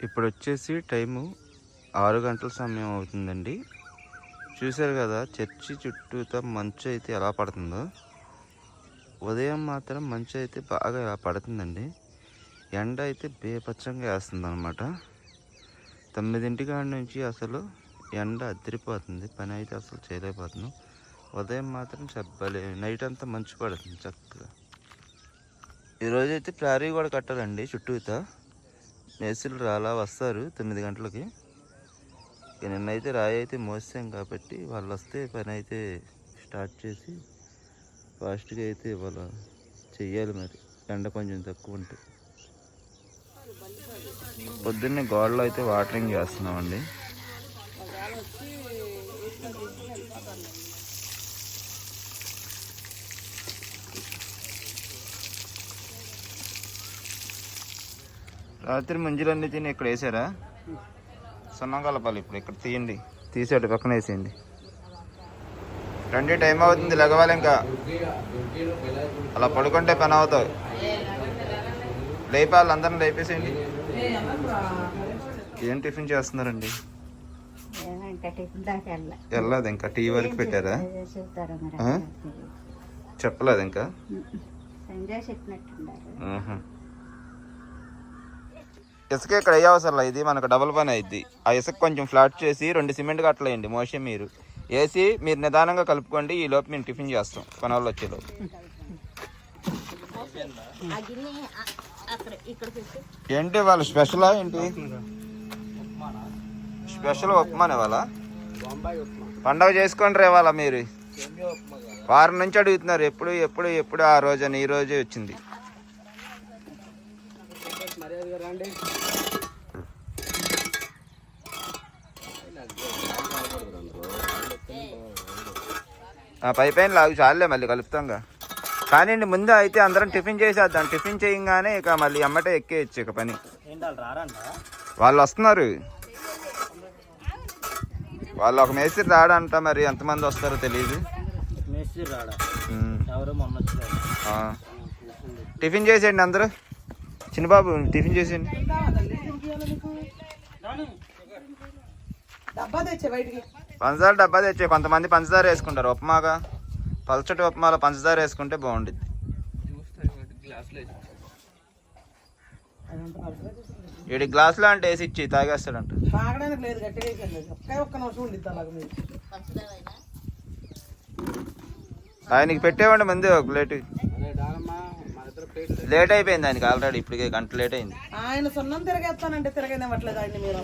ఇప్పుడు వచ్చేసి టైము ఆరు గంటల సమయం అవుతుందండి. చూశారు కదా చర్చి చుట్టూతో మంచు అయితే ఎలా పడుతుందో. ఉదయం మాత్రం మంచు అయితే బాగా ఇలా పడుతుందండి. ఎండ అయితే బేపచ్చంగా వేస్తుంది అనమాట తొమ్మిదింటి కాడి నుంచి అసలు ఎండ అదిరిపోతుంది. పని అయితే అసలు చేయలేకపోతున్నాం. ఉదయం మాత్రం చెప్పలే నైట్ అంతా మంచు పడుతుంది చక్కగా. ఈరోజైతే ప్రారీ కూడా కట్టాలండి చుట్టూతో. మేస్త్రీలు రాలా వస్తారు తొమ్మిది గంటలకి. ఇక నిన్నైతే రాయి అయితే మోసాం కాబట్టి వాళ్ళు వస్తే పని అయితే స్టార్ట్ చేసి ఫాస్ట్గా అయితే ఇవాళ చెయ్యాలి మరి. ఎండ కొంచెం తక్కువ ఉంటే. పొద్దున్నే గోడలో అయితే వాటరింగ్ చేస్తున్నామండి. రాత్రి ముంజులన్నీ తిని ఇక్కడ వేసారా? సున్నం కలపాలి ఇప్పుడు ఇక్కడ తీయండి. తీసాడు పక్కన వేసేయండి. రండి టైం అవుతుంది లెగవాలి ఇంకా. అలా పడుకుంటే పని అవుతావు లేపాలి అందరిని లేపేసేయండి. ఏం టిఫిన్ చేస్తున్నారండి? ఇంకా టిఫిన్ దాకా వెళ్ళా వెళ్ళలేదు ఇంకా టీ వరకు పెట్టారా? చెప్పలేదు ఇంకా. ఇసుక ఇక్కడ ఏ అవసరం లేదు. ఇది మనకు డబుల్ పని అయింది ఆ ఇసుక కొంచెం ఫ్లాట్ చేసి రెండు సిమెంట్ కట్టలు వేయండి మోసే మీరు. వేసి మీరు నిదానంగా కలుపుకోండి ఈ లోపు మేము టిఫిన్ చేస్తాం పని వాళ్ళు వచ్చే లోపు ఆ గిన్నె అ- అక్కడ ఇక్కడ పెట్టి. ఏంటి వాళ్ళు స్పెషలా ఏంటి? స్పెషల్ ఉప్మానే వాళ్ళ పండగ చేసుకోండి రే వాళ్ళ మీరు? వారం నుంచి అడుగుతున్నారు ఎప్పుడు ఎప్పుడు ఎప్పుడు ఆ రోజని ఈ రోజే వచ్చింది. పై పైన లాగు చాలే మళ్ళీ కలుపుతాంగా. కానీ ముందు అయితే అందరం టిఫిన్ చేసేద్దాం. టిఫిన్ చేయగానే ఇక మళ్ళీ అమ్మటే ఎక్కేయచ్చు ఇక పని. వాళ్ళు వస్తున్నారు. వాళ్ళు ఒక మేస్త్రి రాడంట మరి ఎంతమంది వస్తారో తెలియదు. టిఫిన్ చేసేయండి అందరూ. చిన్నబాబు టిఫిన్ చేసేయండి. డబ్బా తెచ్చే బయటికి. పంచదార డబ్బా తెచ్చే కొంతమంది పంచదార వేసుకుంటారు. ఉప్మాగా. పలచటి ఉప్మాలో పంచదార వేసుకుంటే బాగుంటుంది వీడి గ్లాసులో అంటే వేసి ఇచ్చి తాగేస్తాడంట. ఆయనకి పెట్టేవాడి ముందు ఒక ప్లేట్. లేట్ అయిపోయింది ఆయనకి ఆల్రెడీ ఇప్పటికే గంట లేట్ అయింది. ఆయన సున్నం తిరగేస్తానంటే తిరగనివ్వట్లేదు ఆయన మీరు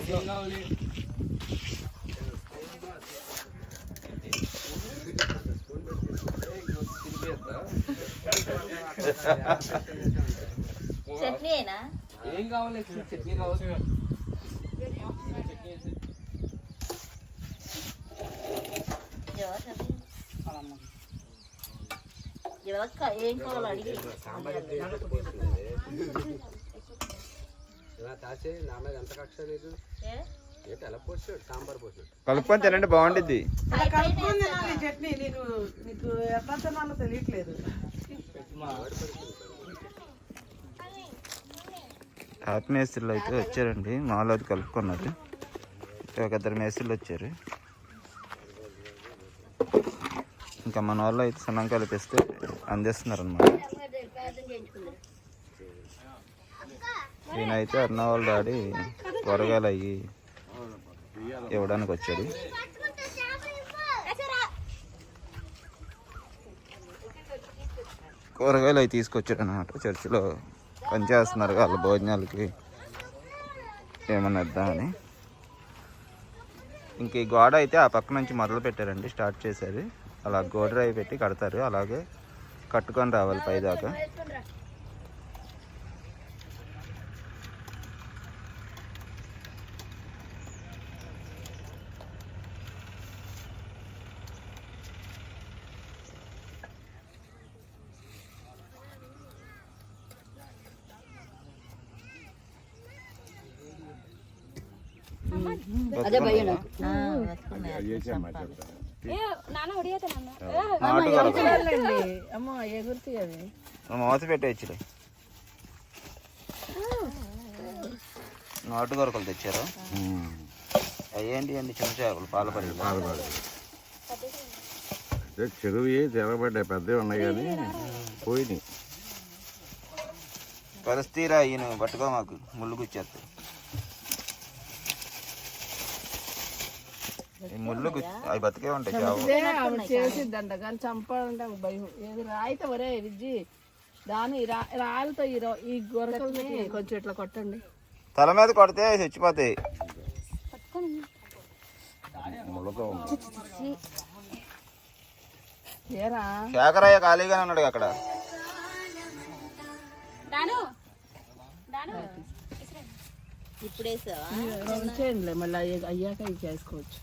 అసలు చట్నీ అయినా ఏం కావాలో అడిగి. ఏ? కలుపుకొని తినండి బాగుండిద్ది. అలా కలుపుకొని చట్నీ. నీకు నీకు ఎట్లా తినాలో తెలియట్లేదు. హ్యాపీ అయితే వచ్చారండి. మాలో అది కలుపుకున్నారు. ఒక ఇద్దరు మేస్త్రీలు వచ్చారు. ఇంకా మన వాళ్ళు అయితే సున్నం కలిపిస్తే అందిస్తున్నారు అనమాట ఈయనైతే అన్న వాళ్ళ డాడీ కూరగాయలు అయ్యి ఇవ్వడానికి వచ్చాడు. కూరగాయలు అవి తీసుకొచ్చాడు అనమాట చర్చిలో పనిచేస్తున్నారు వాళ్ళ భోజనాలకి. ఏమన్నా ఇద్దామని ఇంక ఈ గోడ అయితే ఆ పక్క నుంచి మొదలు పెట్టారండి స్టార్ట్ చేశారు అలా గోడ పెట్టి కడతారు. అలాగే కట్టుకొని రావాలి పైదాకా అదే భయం నాటు అమ్మో ఎగురుతాయి అది మూత పెట్టేయచ్చులే నాటు గొరకలు తెచ్చారా. అయ్యేంటి అండి చిన్న చేపలు? పాలపడి. చెరువు తిరగబడ్డాయి పెద్దవి ఉన్నాయి కానీ పోయినాయి. పరిస్థితిరా ఈయన పట్టుకో మాకు. ముళ్ళు గుచ్చేస్తాయి. ముళ్ళు అవి బతికే ఉంటాయి చేసిద్దంట కానీ చంపాలంటే భయం. ఏది రాయితే ఒరే విజ్జి దాని రా- రాళ్ళతో ఈ ఈ గొరకల్ని కొంచెం ఇట్లా కొట్టండి. తల మీద కొడితే చచ్చిపోతాయి. శేఖరయ్య ఖాళీగానే ఉన్నాడు అక్కడ. ఇప్పుడు వేసావా ఉంచేయండిలే మళ్ళీ అయ్య- అయ్యాక ఇది చేసుకోవచ్చు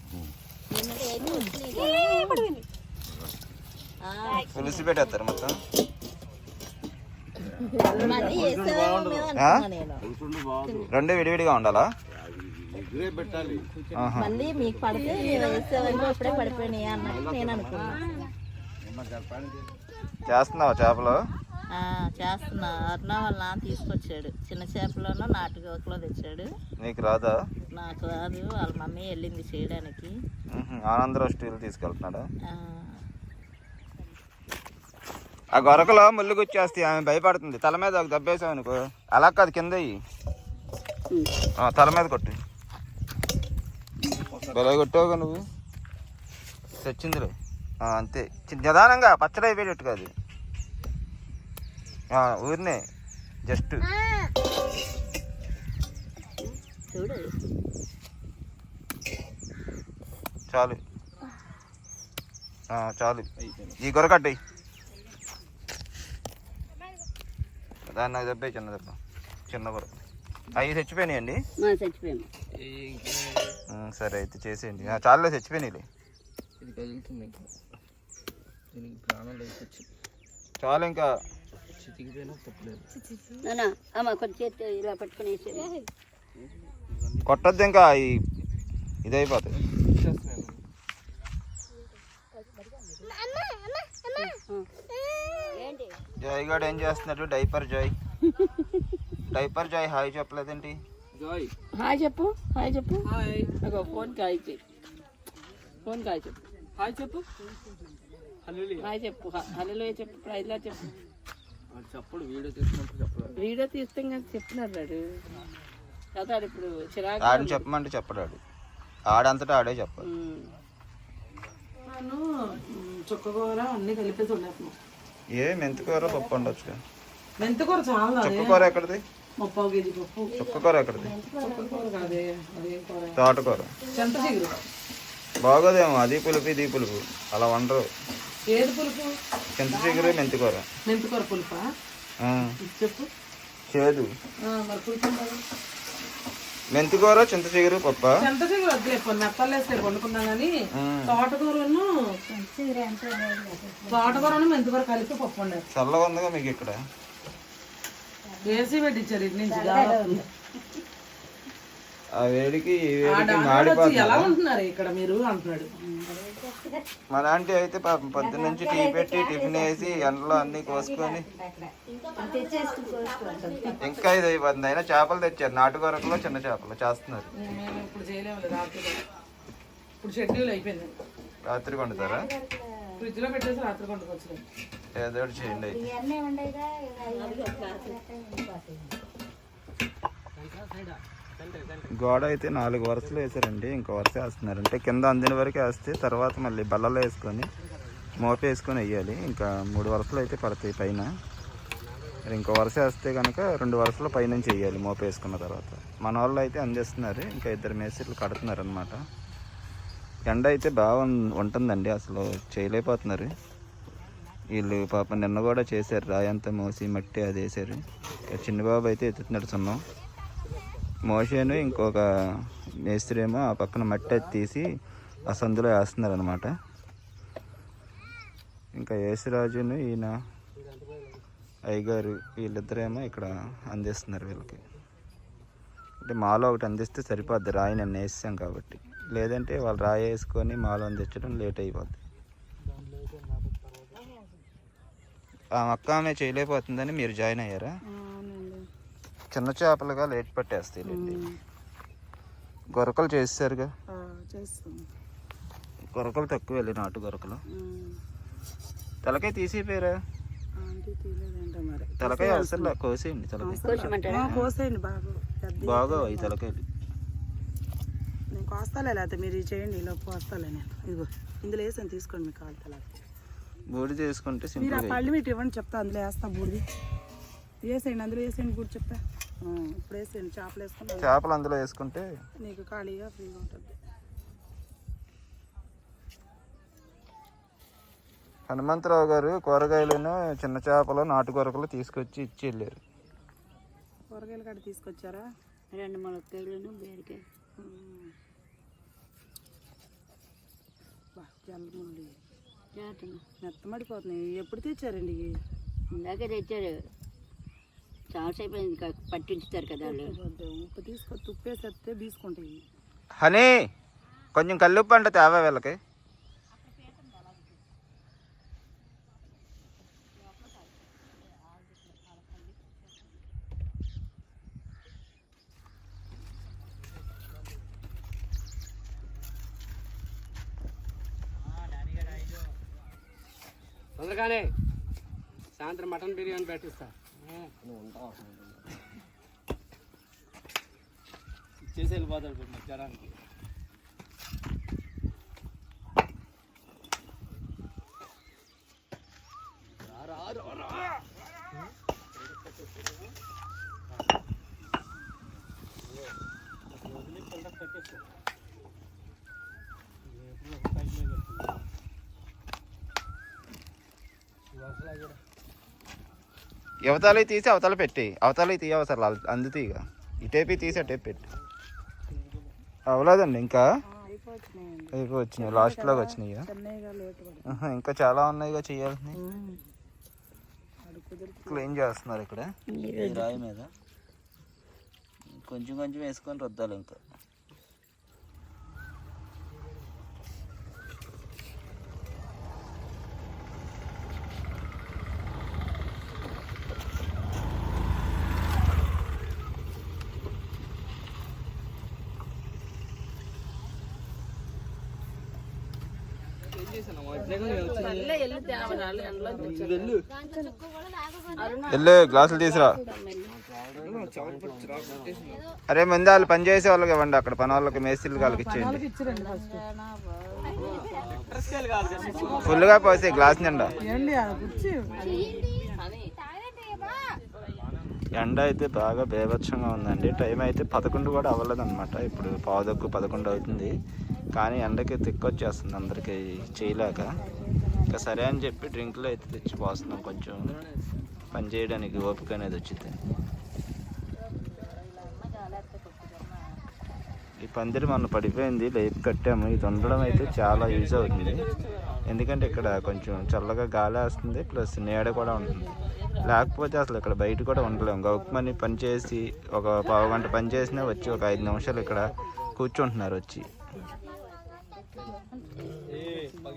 పులిసి పెట్టేస్తారు మొత్తం రెండు విడివిడిగా ఉండాలా. మళ్ళీ మీకు పడితే నేను వేసావేమో అప్పుడే పడిపోయినాయి అన్నట్టు నేను అనుకున్నా. చేస్తున్నావా చేపలు? చేస్తున్నా. అరుణ వాళ్ళ నాన్న తీసుకొచ్చాడు. చిన్న చేపలోనూ నాటు గోకలో తెచ్చాడు. నీకు రాదా? నాకు రాదు. వాళ్ళ మమ్మీ వెళ్ళింది చేయడానికి. ఆనందరావు స్టీల్ తీసుకెళ్తున్నాడా? ఆ, గొరకలో ముళ్ళు గుచ్చేస్తాయి ఆమె భయపడుతుంది. తల మీద ఒక దెబ్బేసావు అనుకో. అలా కాదు కింద తల మీద కొట్టు. బెల కొట్టావుగా నువ్వు. తెచ్చిందిలే ఆ, అంతే. నిదానంగా పచ్చడి అయిపోయేటట్టు కాదు. ఊరినే. జస్ట్. చూడు. చాలు. ఆ, చాలు. ఈ గొరకట్టి దాన్ని నాకు దెబ్బే చిన్న దెబ్బ. చిన్న గొర అవి చచ్చిపోయినాయండి సరే అయితే చేసేయండి. ఆ, చాలులే చచ్చిపోయినాయి ఇది కదులుతుంది ఇంకా. దీనికి ప్రాణం లేకొచ్చి చాలు ఇంకా. అమ్మ కొంచెం ఇలా పట్టుకుని కొట్టద్దు ఇంకా ఈ ఇదైపోతుంది జాయ్ గారు ఏం చేస్తున్నాడు? Diaper Joy. Diaper Joy hi చెప్పలేదేంటి? Joy. Hi చెప్పు హాయ్ చెప్పు. అగో ఫోన్ కాయ్ చెయ్యి ఫోన్ కాయ్ చెప్పు. హాయ్ చెప్పు. హాయ్ చెప్పు హలో చెప్పు ప్రైజ్లా చెప్పు. చెప్పడు వీడియో తీసుకున్నప్పుడు చెప్పలేదు వీడియో తీస్తే చెప్తున్నారు వాడు కదా ఇప్పుడు చిరాకు ఆడిని చెప్పమంటే చెప్పడాడు ఆడంతటా ఆడే చెప్పాలి నేను చుక్కకూర అన్ని కలిపేసి ఉండేస్తున్నాను ఏ మెంతికూర పప్పు ఉండొచ్చు మెంతికూర చాలా చుక్కకూర ఎక్కడిది? ముప్పావు కేజీ పప్పు. చుక్కకూర ఎక్కడిది? చుక్కకూర కాదే అదేం కూర? తోటకూర. చెంత చిగురు. బాగోదేమో అది పులుపు ఇది పులుపు. అలా వండరు. ఏది పులుపు? చింత చిగురు మెంతికూర. మెంతికూర పులుపా? చెప్పు. చేదు. ఆ, మరి పులుపు ఉండాలి. మెంతికూర చింత చిగురు పప్ప. చెంత చిగురు వద్దులే కొన్ని మెత్తలు వేస్తే వండుకుందాం కానీ తోటకూరను తోటకూరను మెంతికూర కలిపి పప్పు ఉండేది చల్లగా ఉందిగా మీకు ఇక్కడ. వేసి పెట్టించారు ఇటు నుంచి. ఆ వేడికి ఎలా ఉంటున్నారు ఇక్కడ మీరు అంటున్నాడు. మన ఆంటీ అయితే పాపం పొద్దున్న నుంచి టీ పెట్టి టిఫిన్ వేసి ఎండలో అన్ని కోసుకొని ఇంకా ఇది అయిపోతుంది. అయినా చేపలు తెచ్చారు. నాటుకొరకలో చిన్న చేపలు చేస్తున్నారు. రాత్రి ఇప్పుడు షెడ్యూల్ అయిపోయింది. రాత్రి వండుతారా? ఫ్రిడ్జ్లో పెట్టేసి రాత్రి కొండుకొచ్చు ఏదో ఒకటి చేయండి అయితే. గోడ అయితే నాలుగు వరుసలు వేసారండి ఇంకో వరుస వేస్తున్నారు. అంటే కింద అందిన వరకు వేస్తే తర్వాత మళ్ళీ బల్లలు వేసుకొని మోప వేసుకొని వేయాలి. ఇంకా మూడు వరుసలు అయితే పడతాయి పైన. మరి ఇంకో వరుస వేస్తే కనుక రెండు వరుసలు పైనుంచి వేయాలి మోప వేసుకున్న తర్వాత. మన వాళ్ళు అయితే అందిస్తున్నారు ఇంకా ఇద్దరు మేస్త్రీలు కడుతున్నారు అనమాట ఎండ అయితే బాగా ఉంటుందండి అసలు చేయలేకపోతున్నారు. వీళ్ళు పాపం నిన్న కూడా చేశారు రాయంతా మోసి మట్టి అది వేసారు చిన్నబాబు అయితే ఎత్తుతున్నాడు మోషేను ఇంకొక మేస్త్రి ఏమో ఆ పక్కన మట్టి తీసి ఆ సందులో వేస్తున్నారు అనమాట ఇంకా యేసురాజును ఈయన అయ్యగారు వీళ్ళిద్దరేమో ఇక్కడ అందిస్తున్నారు వీళ్ళకి. అంటే మాలో ఒకటి అందిస్తే సరిపోద్ది రాయి నేను వేసాం కాబట్టి. లేదంటే వాళ్ళు రాయి వేసుకొని మాలో అందించడం లేట్ అయిపోద్ది. ఆ అక్క ఆమె చేయలేకపోతుందని మీరు జాయిన్ అయ్యారా? చిన్న చేపలుగా లేట్ పట్టేస్తాయి గొరకలు చేసారుగా గొరకలు తక్కువ వెళ్ళి నాటు గొరకలు. తలకాయ తీసిపోయారా ఆంటీ తీయలేదంట మరి. తలకాయ అవసరం కోసేయండి తలకాయ. కోసేయండి. బాగా బాగా ఈ తలకాయలు. నేను కోస్తాలే లేకపోతే మీరు చేయండి ఇలా కోస్తాలే నేను. ఇదిగో ఇందులో వేసాను తీసుకోండి మీకు కావాలి బూడి చేసుకుంటే మీరు సింపుల్ ఆ పళ్ళు మీటి ఇవ్వండి చెప్తా అందులో వేస్తా బూడిది. వేసేయండి అందులో వేసేయండి బూడి చెప్తా. ఇప్పుడు వేసేయండి చేపలు వేసుకుని చేపలు అందులో వేసుకుంటే నీకు ఖాళీగా ఫ్రీగా ఉంటుంది. హనుమంతరావు గారు కూరగాయలను చిన్న చేపలు నాటు గొరకలు తీసుకొచ్చి ఇచ్చి వెళ్ళారు. కూరగాయలు కాడ తీసుకొచ్చారా? రెండు ములక్కాయలను బీరకాయ. జల్లముండి మెత్తమడిపోతున్నాయి. ఎప్పుడు తెచ్చారండి ఇందాకే తెచ్చారు. చాలాసేపు ఇంకా పట్టించుతారు కదా ఉప్పు తీసుకొచ్చి ఉప్పు వేసేస్తే తీసుకుంటాయి హనీ కొంచెం కల్లుప్పు అంటే తేవా వీళ్ళకి? తొందరగానే సాయంత్రం మటన్ బిర్యానీ పెట్టిస్తా. చేసి వెళ్ళిపోతాడు మధ్యాహ్నానికి యువతలకి తీసి అవతల పెట్టి అవతలకి తీయ అవసరం అందుతీ ఇక ఇటేపి తీసి అటేపి పెట్టి అవ్వలేదండి ఇంకా? అయిపోయి వచ్చినాయి లాస్ట్లోకి వచ్చినాయి? ఇక. చాలా ఉన్నాయిగా చేయాల్సినవి. క్లీన్ చేస్తున్నారు ఇక్కడ. ఈ రాయి మీద. కొంచెం కొంచెం వేసుకొని రుద్దాలి ఇంకా. వెళ్ళు గ్లాసులు తీసురా. అరే ముందు వాళ్ళు పని చేసే వాళ్ళకి ఇవ్వండి అక్కడ పని వాళ్ళకి మేస్త్రీలు వాళ్ళకి ఇచ్చేయండి. ఫుల్గా పోసే గ్లాస్ నిండా. ఎండ అయితే బాగా బేభత్సంగా ఉందండి. టైం అయితే పదకొండు కూడా అవ్వలేదు అనమాట ఇప్పుడు పావుదక్కు పదకొండు అవుతుంది. కానీ ఎండకి తిక్కొచ్చేస్తుంది అందరికీ చేయలేక. ఇంకా సరే అని చెప్పి డ్రింక్లు అయితే తెచ్చి పోస్తున్నాం కొంచెం పని చేయడానికి ఓపిక అనేది వచ్చింది. ఈ పందిరి మొన్న పడిపోయింది లేపి కట్టాము. ఇది ఉండడం అయితే చాలా యూజ్ అవుతుంది. ఎందుకంటే ఇక్కడ కొంచెం చల్లగా గాలి వస్తుంది ప్లస్ నీడ కూడా ఉంటుంది. లేకపోతే అసలు ఇక్కడ బయట కూడా ఉండలేము గౌక్మని పని చేసి ఒక పావు గంట పని చేసినా వచ్చి ఒక ఐదు నిమిషాలు ఇక్కడ కూర్చుంటున్నారు వచ్చి పగిలిపోయింది ఆయనకి కూడా ఇచ్చారా సురేష్కి ఈ తాగే బదులు ఈ తాగితే కొద్దిగా లేవంటే ఏమీ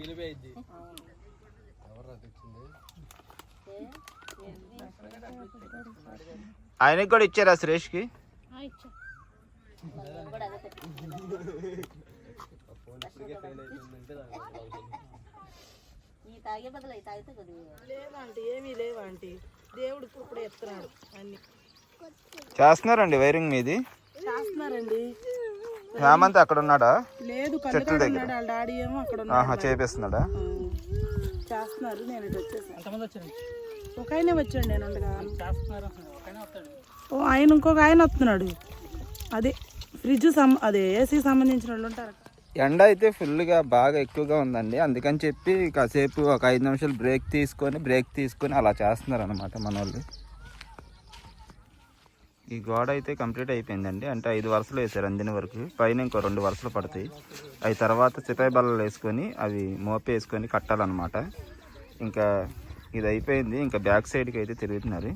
లేవంటే దేవుడు ఇప్పుడు ఇప్పుడు ఎత్తున్నాడు అన్ని. చేస్తున్నారండి వైరింగ్ మీది? చేస్తున్నారండి. హేమంత్ అక్కడ ఉన్నాడా లేదు డాడీ ఏమో అక్కడ ఉన్నాడు ఆహా చేపిస్తున్నాడా? చేస్తున్నారు నేను ఇటు వచ్చేసాను. ఒక ఆయనే వచ్చాడు నేను ఉండగా. ఓ ఆయన ఇంకొక ఆయన వస్తున్నాడు. అదే ఫ్రిడ్జ్ సం అదే ఏసీ సంబంధించిన వాళ్ళు ఉంటారు ఎండ అయితే ఫుల్గా బాగా ఎక్కువగా ఉందండి. అందుకని చెప్పి కాసేపు ఒక ఐదు నిమిషాలు బ్రేక్ తీసుకొని బ్రేక్ తీసుకొని అలా చేస్తున్నారు అనమాట మన వాళ్ళు ఈ గోడ అయితే కంప్లీట్ అయిపోయిందండి. అంటే ఐదు వరుసలు వేసారు అందిన వరకు. పైన ఇంకో రెండు వరుసలు పడతాయి. అవి తర్వాత సిపాయి బల్లలు వేసుకొని అవి మోపి వేసుకొని కట్టాలన్నమాట. ఇంకా ఇది అయిపోయింది. ఇంకా బ్యాక్ సైడ్కి అయితే తిరుగుతున్నారు.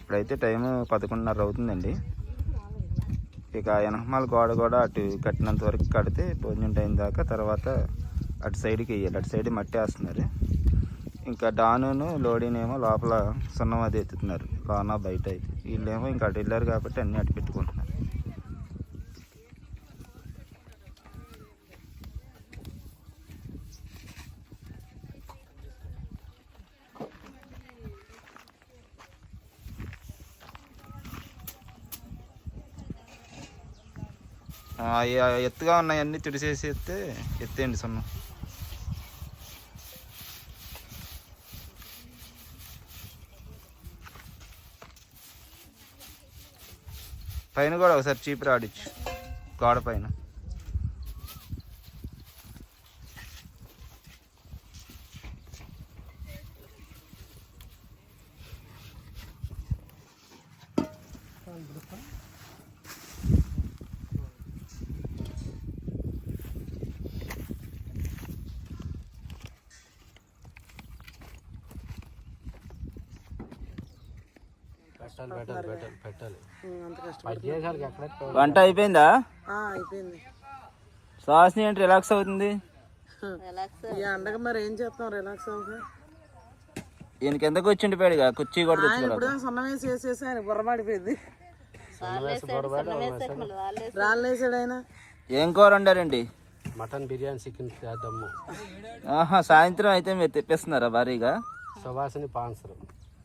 ఇప్పుడైతే టైము పదకొండున్నర అవుతుందండి. ఇక ఎనహమాల గోడ కూడా అటు కట్టినంత వరకు కడితే భోజనం టైం దాకా తర్వాత అటు సైడ్కి వేయాలి అటు సైడ్ మట్టి వేస్తున్నారు. ఇంకా డానును లోడీనేమో లోపల సున్నం అది ఎత్తుతున్నారు. లోన బయట అయితే వీళ్ళేమో ఇంకా అటు వెళ్ళారు కాబట్టి అన్నీ అటు పెట్టుకుంటున్నారు. ఎత్తుగా ఉన్నాయన్నీ తుడిసేసి ఎత్తే ఎత్తేయండి సున్నం. పైన కూడా ఒకసారి చీపురు రాడిచ్చు గోడ పైన. వంట అయిపోయిందా? అయిపోయింది. శ్వాసని ఏంటి రిలాక్స్ అవుతుంది? అండగా మరి ఏం చేస్తాం రిలాక్స్ వచ్చిండిపోయాడుగా కుర్చీ కూడా సున్నం వేసి వేసేసి ఆయన రాళ్ళేసాడు ఆయన. ఏం కూర వండారండి? మటన్ బిర్యానీ చికెన్ చేద్దాము. ఆహా సాయంత్రం అయితే మీరు తెప్పిస్తున్నారా భారీగా? సువాసని పాన్సర్.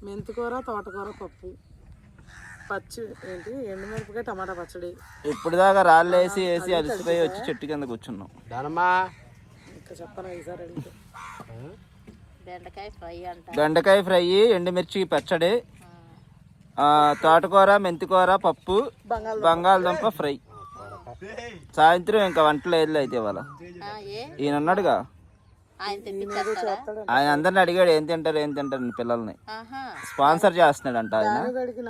మెంతికూర తోటకూర పప్పు. పచ్చి ఏంటి ఎండుమిరపకాయ టమాటా పచ్చడి. ఇప్పుడు దాకా రాళ్ళు వేసి వేసి అలసిపోయి వచ్చి చెట్టు కింద కూర్చున్నాం. దానమ్మా. ఇంకా చెప్పను ఈసారి అడిగితే? బెండకాయ ఫ్రై అంట. బెండకాయ ఫ్రై ఎండుమిర్చి పచ్చడి ఆ, తోటకూర మెంతికూర పప్పు బంగాళదుంప. ఫ్రై. సాయంత్రం ఇంకా వంటలు లేదు అయితే ఇవాళ ఈయన ఉన్నాడుగా? ఆయన ఆయన అందరిని అడిగాడు ఏం తింటారు ఏం తింటారు పిల్లల్ని. ఆహా. స్పాన్సర్ చేస్తున్నాడంట ఆయన. గడికి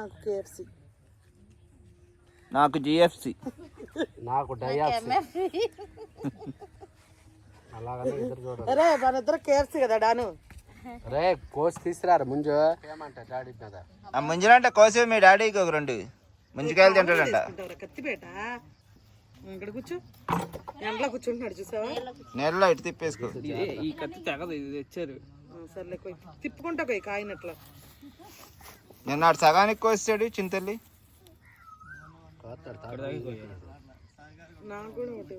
నాకు జిఎఫ్సి. నాకు మన ఇద్దరు కేఎఫ్సి కదా డాను. రే కోసి తీసుకురారు ముందు ఏమంట డాడీ మీద? ఆ ముంజలంటే కోసే మీ డాడీకి ఒక రెండు ముంజికాయలు తింటాడంట. కత్తిపేట? ఇక్కడ కూర్చో. ఎండలో కూర్చుంటున్నాడు చూసావా? నీళ్ళలో ఇటు తిప్పేసుకో. ఈ కత్తి తెగదు ఇది తెచ్చారు. సర్లే కొయ్. తిప్పుకుంటా కొయ్ కాయినట్లా. నిన్న ఆడు సగానికి కోసాడు చింతల్లి. నాకు కూడా ఒకటి.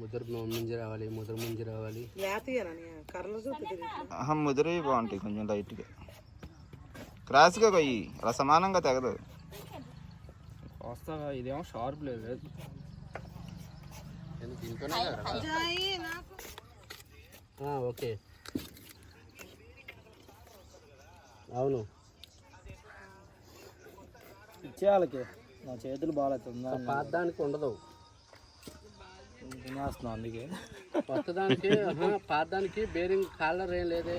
ముద్ర ముంజి రావాలి ముద్ర ముంజి రావాలి. లేతయ్యానని కర్రలు ఆహా ముదిరి బాగుంటాయి కొంచెం లైట్గా క్రాస్గా కొయ్యి అలా సమానంగా తెగదు. వస్తా ఇదేమో షార్ప్ లేదు. దీంతోనే ఓకే. అవును. ఇచ్చేయాలకి. నా చేతులు బాగాలేతుందా పాదానికి ఉండదు. తినేస్తున్నాం అందుకే. కొత్తదానికి పాదానికి బేరింగ్ కాలర్ ఏం లేదే.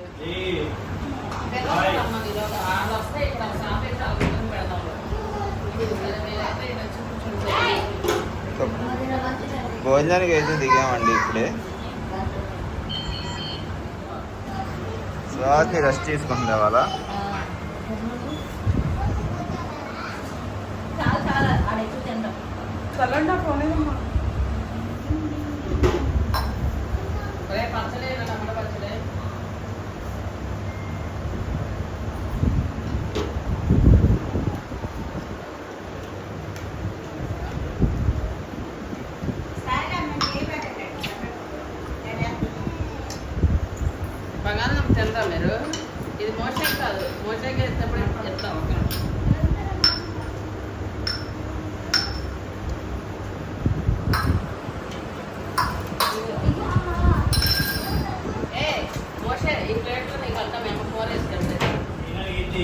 భోజనానికి అయితే దిగామండి ఇప్పుడే. స్వాతి రెస్ట్ తీసుకుంటుంది వాళ్ళ చాలు చాలు ఆడ ఎక్కువ తింటాం చల్లండి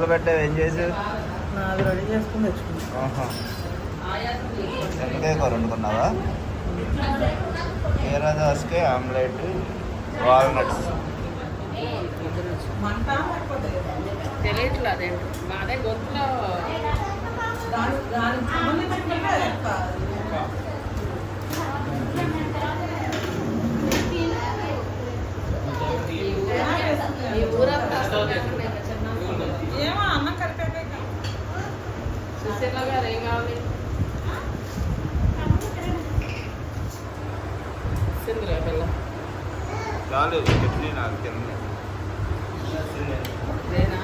చాట్లు పెట్టావు ఏం చేసావు నాది రెడీ చేసుకుని తెచ్చుకున్నాను కూర వండుకున్నావా కీరా దోసకాయ ఆమ్లెట్ వాల్నట్స్. తెలియట్లేదు అదే గొంతులో ఈ ఊరంతా ఏమో అన్నం కలిపాక సుశీల గారు ఏం కావాలి సింధురా పిల్ల చాలు చట్నీ నాకు తిన్న నేనా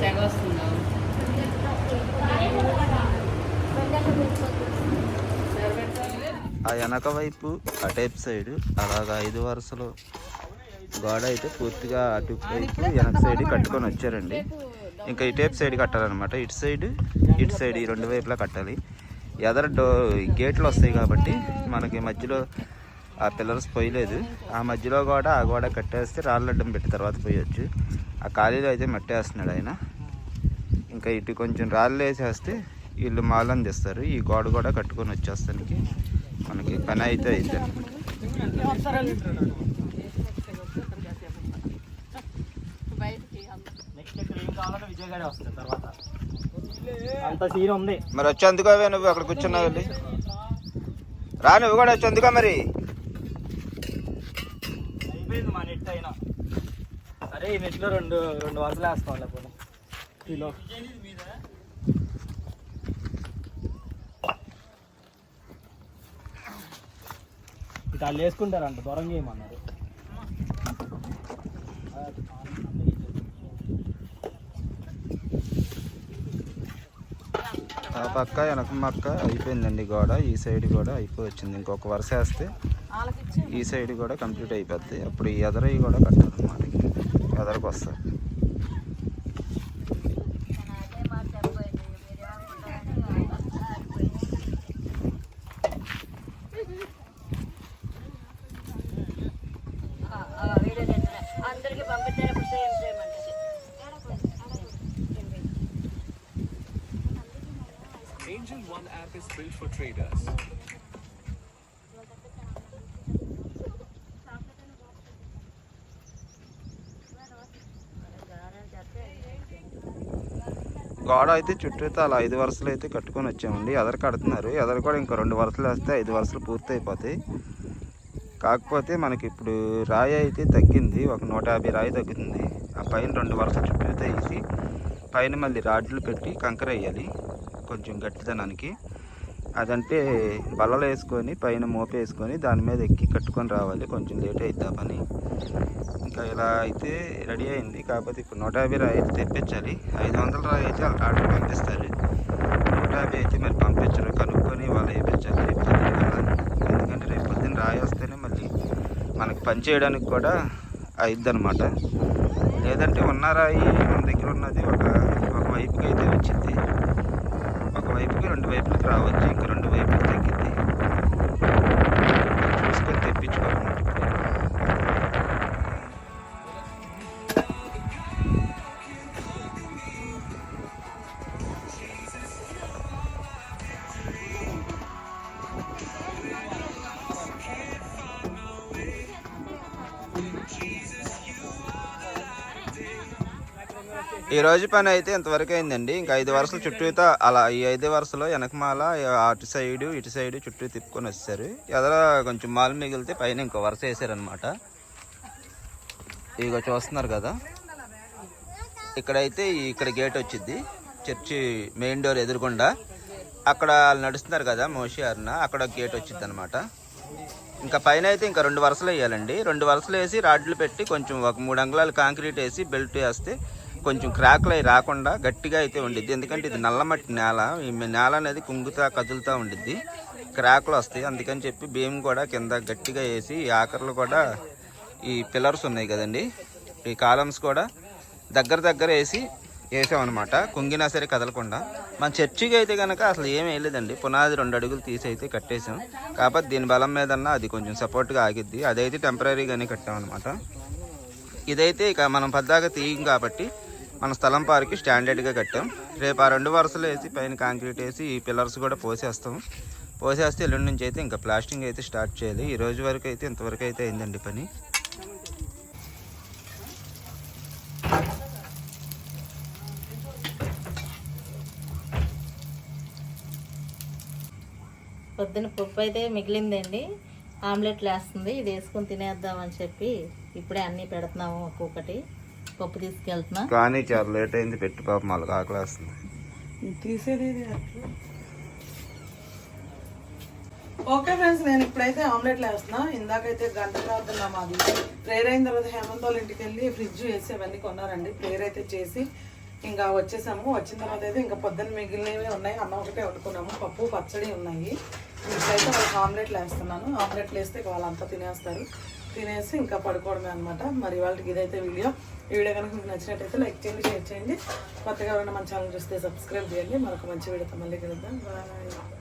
సెగ వస్తుందా ఆ వెనక వైపు అటైపు సైడ్ అలాగ ఐదు వరుసలో గోడ అయితే పూర్తిగా అటు వైపు వెనక సైడ్ కట్టుకొని వచ్చారండి. ఇంకా ఇటైపు సైడ్ కట్టాలన్నమాట. ఇటు సైడ్ ఇటు సైడ్ ఈ రెండు వైపులా కట్టాలి. ఎదర డో గేట్లు వస్తాయి కాబట్టి మనకి మధ్యలో ఆ పిల్లర్స్ పోయలేదు. ఆ మధ్యలో కూడా ఆ గోడ కట్టేస్తే రాళ్ళడ్డం పెట్టి తర్వాత పోయొచ్చు. ఆ ఖాళీలో అయితే మట్టేస్తున్నాడు ఆయన. ఇంకా ఇటు కొంచెం రాళ్ళు వేసేస్తే వీళ్ళు మాలను తెస్తారు ఈ గోడ కూడా కట్టుకొని వచ్చేస్తానికి. మనకి పని అయితే అయితే. మరి వచ్చేందుకోవే నువ్వు అక్కడ కూర్చున్నావు వెళ్ళి. రా నువ్వు కూడా వచ్చేందుకో మరి. అయిపోయింది మా నెట్ అయినా. సరే ఈ నెట్లో రెండు రెండు వరుసలు కిలో. ఇక వాళ్ళు వేసుకుంటారంట దొరంగేయమన్నారు ఆ పక్క వెనక మక్క అయిపోయిందండి గోడ ఈ సైడ్ కూడా అయిపోయి వచ్చింది ఇంకొక వరుస వేస్తే ఈ సైడ్ కూడా కంప్లీట్ అయిపోద్ది. అప్పుడు ఈ ఎదరవి కూడా కట్టాలన్నమాట ఎదరకు వస్తాయి గోడ అయితే చుట్టూతో అలా ఐదు వరుసలు అయితే కట్టుకొని వచ్చామండి. ఎదరు కడుతున్నారు. ఎదరు కూడా ఇంకా రెండు వరుసలు వేస్తే ఐదు వరుసలు పూర్తి అయిపోతాయి కాకపోతే మనకి ఇప్పుడు రాయి అయితే తగ్గింది. ఒక నూట యాభై రాయి తగ్గుతుంది. ఆ పైన రెండు వరుసలు చుట్టూతో వేసి పైన మళ్ళీ రాడ్లు పెట్టి కంకర వేయాలి. కొంచెం గట్టిదనానికి. అదంటే బల్లలు వేసుకొని పైన మోప వేసుకొని దాని మీద ఎక్కి కట్టుకొని రావాలి. కొంచెం లేట్ అవుతా పని. ఇలా అయితే రెడీ అయింది. కాకపోతే ఇప్పుడు నూట యాభై రాయి అయితే తెప్పించాలి. ఐదు వందల రాయి అయితే వాళ్ళ ఆర్డర్ పంపిస్తారు. నూట యాభై అయితే మరి పంపించరు. కనుక్కొని వాళ్ళు వేయించాలి. రేపు పొద్దున్న ఎందుకంటే రేపు పొద్దున్న రాయి వస్తేనే మళ్ళీ మనకి పని చేయడానికి కూడా అయిద్ది అనమాట లేదంటే ఉన్న రాయి మన దగ్గర ఉన్నది ఒక ఒక వైపుకి అయితే వచ్చింది ఒక వైపుకి రెండు వైపులకి రావచ్చు. ఇంకా రోజు పని అయితే ఇంతవరకు అయిందండి. ఇంకా ఐదు వరుసలు చుట్టూతో అలా ఈ ఐదు వరుసలో వెనకమాల అటు సైడు ఇటు సైడు చుట్టూ తిప్పుకొని వచ్చారు ఎదర కొంచెం మాలు మిగిలితే పైన ఇంకో వరుస వేసారనమాట ఇక చూస్తున్నారు కదా. ఇక్కడైతే ఇక్కడ గేట్ వచ్చింది చర్చి మెయిన్ డోర్ ఎదురుకుండా అక్కడ వాళ్ళు నడుస్తున్నారు కదా మోషి అరుణ అక్కడ గేట్ వచ్చింది అనమాట ఇంకా పైన అయితే ఇంకా రెండు వరుసలు వేయాలండి. రెండు వరుసలు వేసి రాడ్లు పెట్టి కొంచెం ఒక మూడు అంగుళాలు కాంక్రీట్ వేసి బెల్ట్ వేస్తే కొంచెం క్రాక్లు అవి రాకుండా గట్టిగా అయితే ఉండిద్ది. ఎందుకంటే ఇది నల్లమట్టి నేల. ఈ నేల అనేది కుంగుతా కదులుతూ ఉండిద్ది. క్రాక్లు వస్తాయి. అందుకని చెప్పి భీమ్ కూడా కింద గట్టిగా వేసి ఈ ఆకర్లు కూడా ఈ పిల్లర్స్ ఉన్నాయి కదండి. ఈ కాలమ్స్ కూడా దగ్గర దగ్గర వేసి వేసామన్నమాట. కుంగినా సరే కదలకుండా. మన చర్చికి అయితే కనుక అసలు ఏం వేయలేదండి. పునాది రెండు అడుగులు తీసి అయితే కట్టేసాం. కాకపోతే దీని బలం మీదన్నా అది కొంచెం సపోర్ట్గా ఆగిద్ది. అదైతే టెంపరీగానే కట్టామన్నమాట. ఇదైతే ఇక మనం పద్దాక తీయం కాబట్టి మన స్థలం పార్కి స్టాండర్డ్గా కట్టాం. రేపు ఆ రెండు వరుసలు వేసి పైన కాంక్రీట్ వేసి ఈ పిల్లర్స్ కూడా పోసేస్తాం. పోసేస్తే ఎల్లుండి నుంచి అయితే ఇంకా ప్లాస్టింగ్ అయితే స్టార్ట్ చేయాలి. ఈ రోజు వరకు అయితే ఇంతవరకు అయితే అయిందండి పని. పొద్దున పప్పు అయితే మిగిలిందండి. ఆమ్లెట్లు వేస్తుంది ఇది వేసుకొని తినేద్దామని చెప్పి ఇప్పుడే అన్నీ పెడుతున్నాము ఒక్కొక్కటి. పప్పు తీసుకెళ్తున్నా. కానీ చాలా లేట్ అయింది పెట్టి పాపం వాళ్ళకి ఆకలి వస్తుంది తీసేది ఓకే ఫ్రెండ్స్ నేను ఇప్పుడైతే ఆమ్లెట్లు వేస్తున్నా. ఇందాకైతే గంట తర్వాత మాది. ప్రేయర్ అయిన తర్వాత హేమంత్ వాళ్ళ ఇంటికి వెళ్ళి ఫ్రిడ్జ్ వేసి అవన్నీ కొన్నారండి. ప్రేయర్ అయితే చేసి ఇంకా వచ్చేసాము. వచ్చిన తర్వాత అయితే ఇంకా పొద్దున్న మిగిలినవి ఉన్నాయి. అన్నం ఒకటే వండుకున్నాము. పప్పు పచ్చడి ఉన్నాయి. ఇప్పుడైతే వాళ్ళకి ఆమ్లెట్లు వేస్తున్నాను. ఆమ్లెట్లు వేస్తే ఇక వాళ్ళంతా తినేస్తారు. తినేసి ఇంకా పడుకోవడమే అనమాట మరి వాళ్ళకి ఇదైతే వీడియో. ఈ వీడియో కనుక మీకు నచ్చినట్టయితే లైక్ చేయండి షేర్ చేయండి. కొత్తగా ఉన్న మన ఛానల్ చూస్తే సబ్స్క్రైబ్ చేయండి. మరొక మంచి వీడియోతో మళ్ళీ కలుద్దాం. బాయ్.